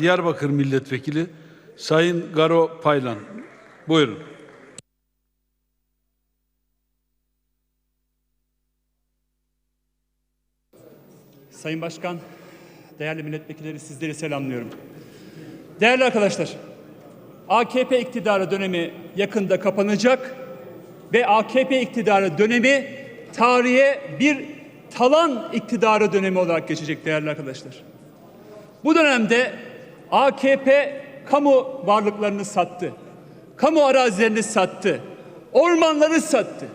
Diyarbakır Milletvekili Sayın Garo Paylan. Buyurun. Sayın Başkan, değerli milletvekilleri sizleri selamlıyorum. Değerli arkadaşlar, AKP iktidarı dönemi yakında kapanacak ve AKP iktidarı dönemi tarihe bir talan iktidarı dönemi olarak geçecek değerli arkadaşlar. Bu dönemde AKP kamu varlıklarını sattı. Kamu arazilerini sattı. Ormanları sattı.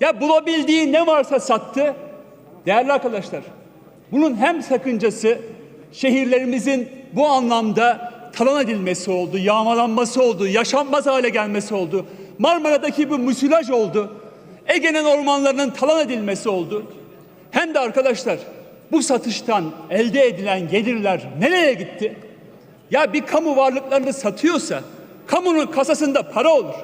Ya bulabildiği ne varsa sattı. Değerli arkadaşlar, bunun hem sakıncası şehirlerimizin bu anlamda talan edilmesi oldu, yağmalanması oldu, yaşanmaz hale gelmesi oldu. Marmara'daki bu müsilaj oldu. Ege'nin ormanlarının talan edilmesi oldu. Hem de arkadaşlar bu satıştan elde edilen gelirler nereye gitti? Ya bir kamu varlıklarını satıyorsa kamunun kasasında para olur.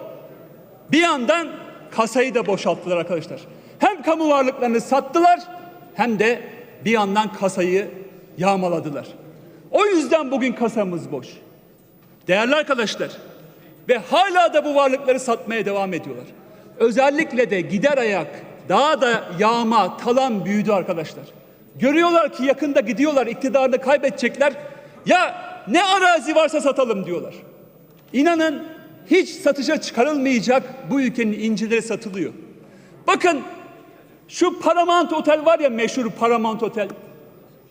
Bir yandan kasayı da boşalttılar arkadaşlar. Hem kamu varlıklarını sattılar hem de bir yandan kasayı yağmaladılar. O yüzden bugün kasamız boş. Değerli arkadaşlar ve hala da bu varlıkları satmaya devam ediyorlar. Özellikle de gider ayak daha da yağma, talan büyüdü arkadaşlar. Görüyorlar ki yakında gidiyorlar, iktidarını kaybedecekler. Ya ne arazi varsa satalım diyorlar. İnanın hiç satışa çıkarılmayacak bu ülkenin incileri satılıyor. Bakın şu Paramount Otel var ya meşhur Paramount Otel.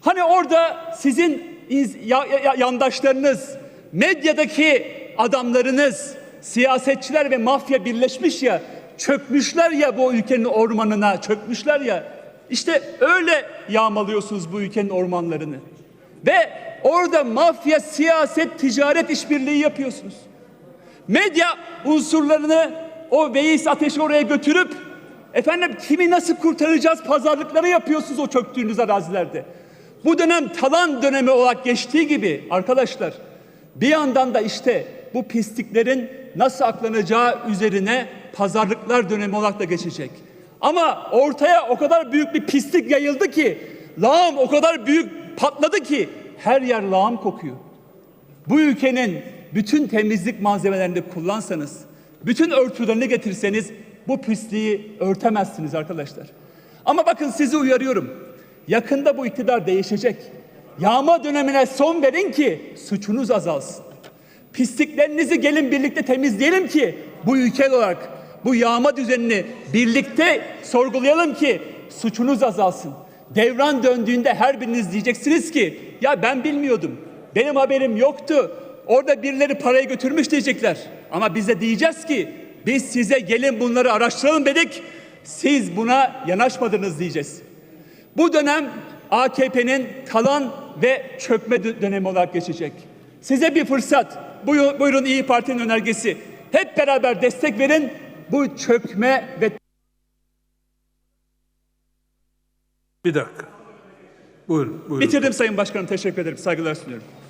Hani orada sizin iz- ya- ya- yandaşlarınız, medyadaki adamlarınız, siyasetçiler ve mafya birleşmiş ya, çökmüşler ya bu ülkenin ormanına, çökmüşler ya. İşte öyle yağmalıyorsunuz bu ülkenin ormanlarını. Ve orada mafya, siyaset, ticaret işbirliği yapıyorsunuz. Medya unsurlarını o Veys Ateş'i oraya götürüp efendim kimi nasıl kurtaracağız pazarlıkları yapıyorsunuz o çöktüğünüz arazilerde. Bu dönem talan dönemi olarak geçtiği gibi arkadaşlar bir yandan da işte bu pisliklerin nasıl aklanacağı üzerine pazarlıklar dönemi olarak da geçecek. Ama ortaya o kadar büyük bir pislik yayıldı ki lağım o kadar büyük patladı ki her yer lağım kokuyor bu ülkenin bütün temizlik malzemelerini kullansanız, bütün örtülerini getirseniz bu pisliği örtemezsiniz arkadaşlar. Ama bakın sizi uyarıyorum. Yakında bu iktidar değişecek. Yağma dönemine son verin ki suçunuz azalsın. Pisliklerinizi gelin birlikte temizleyelim ki bu ülke olarak bu yağma düzenini birlikte sorgulayalım ki suçunuz azalsın. Devran döndüğünde her biriniz diyeceksiniz ki ya ben bilmiyordum. Benim haberim yoktu. Orada birileri parayı götürmüş diyecekler. Ama bize diyeceğiz ki biz size gelin bunları araştıralım dedik. Siz buna yanaşmadınız diyeceğiz. Bu dönem AKP'nin talan ve çökme dö- dönemi olarak geçecek. Size bir fırsat. Buyurun İyi Parti'nin önergesi. Hep beraber destek verin. Bu çökme ve Bir dakika. Buyurun. buyurun. bitirdim Sayın Başkanım. Teşekkür ederim. Saygılar sunuyorum.